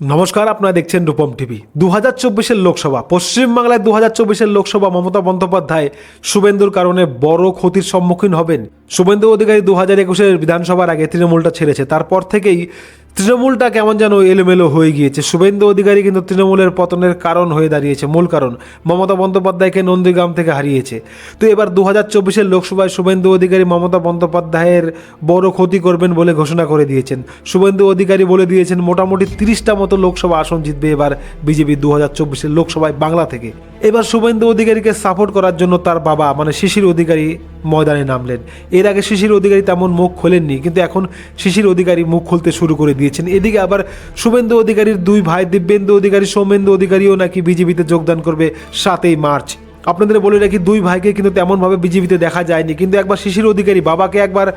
নমস্কার, আপনারা দেখছেন রূপম টিভি। দু হাজার চব্বিশের লোকসভা, পশ্চিমবাংলায় দু হাজার চব্বিশের লোকসভা মমতা বন্দ্যোপাধ্যায় শুভেন্দুর কারণে বড় ক্ষতির সম্মুখীন হবেন শুভেন্দু অধিকারী দু হাজার একুশের বিধানসভার আগে তৃণমূলটা ছেড়েছে। তারপর থেকেই তৃণমূলটা কেমন যেন এলোমেলো হয়ে গিয়েছে। শুভেন্দু অধিকারী কিন্তু তৃণমূলের পতনের কারণ হয়ে দাঁড়িয়েছে। মূল কারণ, মমতা বন্দ্যোপাধ্যায়কে নন্দীগ্রাম থেকে হারিয়েছে। তো এবার দু হাজার চব্বিশের লোকসভায় শুভেন্দু অধিকারী মমতা বন্দ্যোপাধ্যায়ের বড় ক্ষতি করবেন বলে ঘোষণা করে দিয়েছেন। শুভেন্দু অধিকারী বলে দিয়েছেন, মোটামুটি তিরিশটা মতো লোকসভা আসন জিতবে এবার বিজেপি দু হাজার চব্বিশের লোকসভায় বাংলা থেকে। এবার শুভেন্দু অধিকারীকে সাপোর্ট করার জন্য তার বাবা মানে শিশির অধিকারী ময়দানে নামলেন। এর আগে শিশির অধিকারী তেমন মুখ খোলেননি, কিন্তু এখন শিশির অধিকারী মুখ খুলতে শুরু করে দিয়েছেন। এদিকে আবার শুভেন্দু অধিকারীর দুই ভাই, দিব্যেন্দু অধিকারী, সৌমেন্দু অধিকারীও নাকি বিজেপিতে যোগদান করবে সাতই মার্চ। আপনাদের বলে রাখি, দুই ভাইকে কিন্তু তেমনভাবে বিজেপিতে দেখা যায়নি, কিন্তু একবার শিশির অধিকারী বাবাকে একবার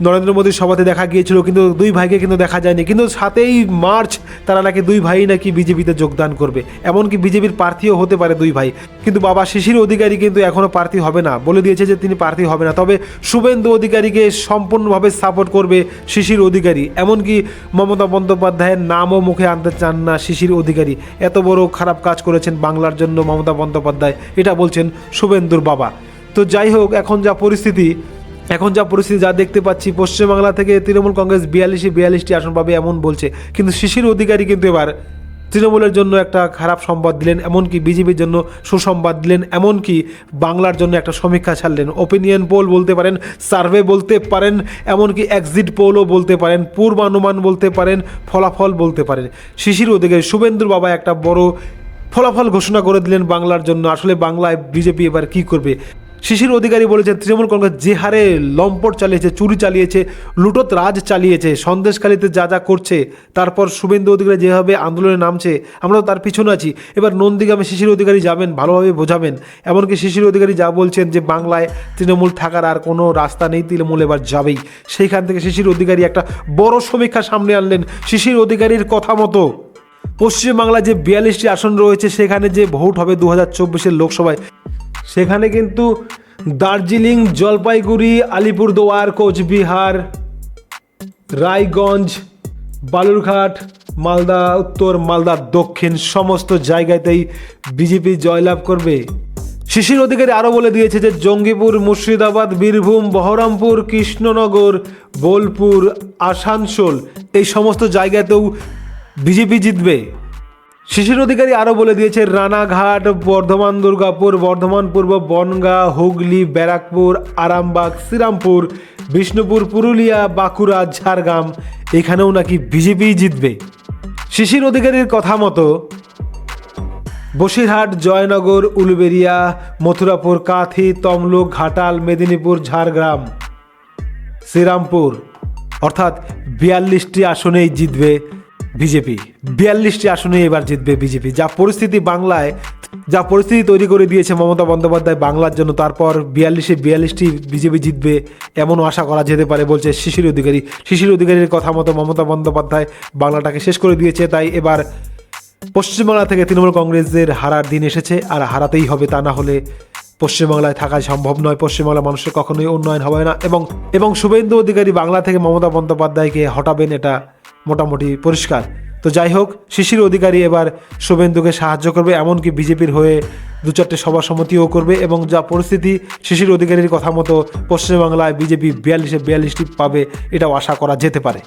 নরেন্দ্র মোদীর সভাতে দেখা গিয়েছিল, কিন্তু দুই ভাইকে কিন্তু দেখা যায়নি। কিন্তু সাতেই মার্চ তারা নাকি দুই ভাই নাকি বিজেপিতে যোগদান করবে। এমনকি বিজেপির প্রার্থীও হতে পারে দুই ভাই। কিন্তু বাবা শিশির অধিকারী কিন্তু এখনও প্রার্থী হবে না। বলে দিয়েছে যে তিনি প্রার্থী হবে না। তবে শুভেন্দু অধিকারীকে সম্পূর্ণভাবে সাপোর্ট করবে শিশির অধিকারী। এমনকি মমতা বন্দ্যোপাধ্যায়ের নামও মুখে আনতে চান না শিশির অধিকারী। এত বড় খারাপ কাজ করেছেন বাংলার জন্য মমতা বন্দ্যোপাধ্যায়। এটা বলছেন শুভেন্দুর বাবা। তো যাই হোক, এখন যা পরিস্থিতি এখন যা পরিস্থিতি যা দেখতে পাচ্ছি, পশ্চিমবাংলা থেকে তৃণমূল কংগ্রেস বিয়াল্লিশে বিয়াল্লিশটি আসন পাবে এমন বলছে। কিন্তু শিশির অধিকারী কিন্তু এবার তৃণমূলের জন্য একটা খারাপ সংবাদ দিলেন, এমনকি বিজেপির জন্য সুসংবাদ দিলেন, এমনকি বাংলার জন্য একটা সমীক্ষা ছাড়লেন। ওপিনিয়ন পোল বলতে পারেন সার্ভে বলতে পারেন, এমনকি এক্সিট পোলও বলতে পারেন, পূর্বানুমান বলতে পারেন, ফলাফল বলতে পারেন। শিশির অধিকারী শুভেন্দুর বাবা একটা বড় ফলাফল ঘোষণা করে দিলেন বাংলার জন্য। আসলে বাংলায় বিজেপি এবার কি করবে? শিশির অধিকারী বলেছেন, তৃণমূল কংগ্রেস যে হারে লম্পট চালিয়েছে, চুরি চালিয়েছে, লুটত রাজ চালিয়েছে, সন্দেশখালিতে যা যা করছে, তারপর শুভেন্দু অধিকারী যেভাবে আন্দোলনে নামছে আমরা তো তার পিছনে আছি। এবার নন্দীগ্রামে শিশির অধিকারী যাবেন, ভালোভাবে বোঝাবেন। এমনকি শিশির অধিকারী যা বলছেন যে, বাংলায় তৃণমূল থাকার আর কোনো রাস্তা নেই, তৃণমূল এবার যাবেই। সেইখান থেকে শিশির অধিকারী একটা বড় সমীক্ষা সামনে আনলেন। শিশির অধিকারীর কথা মতো, পশ্চিমবাংলায় যে বিয়াল্লিশটি আসন রয়েছে, সেখানে যে ভোট হবে দু হাজার লোকসভায় সেখানে কিন্তু দার্জিলিং, জলপাইগুড়ি, আলিপুরদুয়ার, কোচবিহার, রায়গঞ্জ, বালুরঘাট, মালদা, উত্তর মালদা, দক্ষিণ সমস্ত জায়গাতেই বিজেপি জয়লাভ করবে। শিশির অধিকারী আরও বলে দিয়েছে যে জঙ্গিপুর, মুর্শিদাবাদ, বীরভূম, বহরমপুর, কৃষ্ণনগর, বোলপুর, আসানসোল এই সমস্ত জায়গাতেও বিজেপি জিতবে। শিশির অধিকারী আরও বলে দিয়েছে, রানাঘাট, বর্ধমান, দুর্গাপুর, বর্ধমান পূর্ব বনগাঁ, হুগলি, ব্যারাকপুর, আরামবাগ, শ্রীরামপুর, বিষ্ণুপুর, পুরুলিয়া, বাঁকুড়া, ঝাড়গ্রাম, এখানেও নাকি বিজেপি জিতবে। শিশির অধিকারীর কথা মতো বসিরহাট, জয়নগর উলুবেরিয়া মথুরাপুর, কাথি, তমলুক, ঘাটাল, মেদিনীপুর, ঝাড়গ্রাম, শ্রীরামপুর, অর্থাৎ বিয়াল্লিশটি আসনেই জিতবে বিজেপি। বিয়াল্লিশটি আসনে এবার জিতবে বিজেপি। যা পরিস্থিতি বাংলায়, যা পরিস্থিতি তৈরি করে দিয়েছে মমতা বন্দ্যোপাধ্যায় বাংলার জন্য, তারপর বিয়াল্লিশে বিয়াল্লিশটি বিজেপি জিতবে এমনও আশা করা যেতে পারে বলছে শিশির অধিকারী। শিশির অধিকারীর কথা মতো মমতা বন্দ্যোপাধ্যায় বাংলাটাকে শেষ করে দিয়েছে, তাই এবার পশ্চিমবাংলা থেকে তৃণমূল কংগ্রেসের হারার দিন এসেছে, আর হারাতেই হবে তা না হলে পশ্চিমবাংলায় থাকা সম্ভব নয়। পশ্চিমবাংলার মানুষের কখনোই উন্নয়ন হবে না। এবং এবং শুভেন্দু অধিকারী বাংলা থেকে মমতা বন্দ্যোপাধ্যায়কে হটাবেন এটা মোটামুটি পরিষ্কার। তো যাই হোক শিশির অধিকারী এবার শুভেন্দুকে সাহায্য করবে, এমনকি বিজেপির হয়ে দু চারটে সভা সমিতিও করবে এবং যা পরিস্থিতি, শিশির অধিকারীর কথা মতো পশ্চিমবাংলায় বিজেপি বিয়াল্লিশে বিয়াল্লিশটি পাবে, এটাও আশা করা যেতে পারে।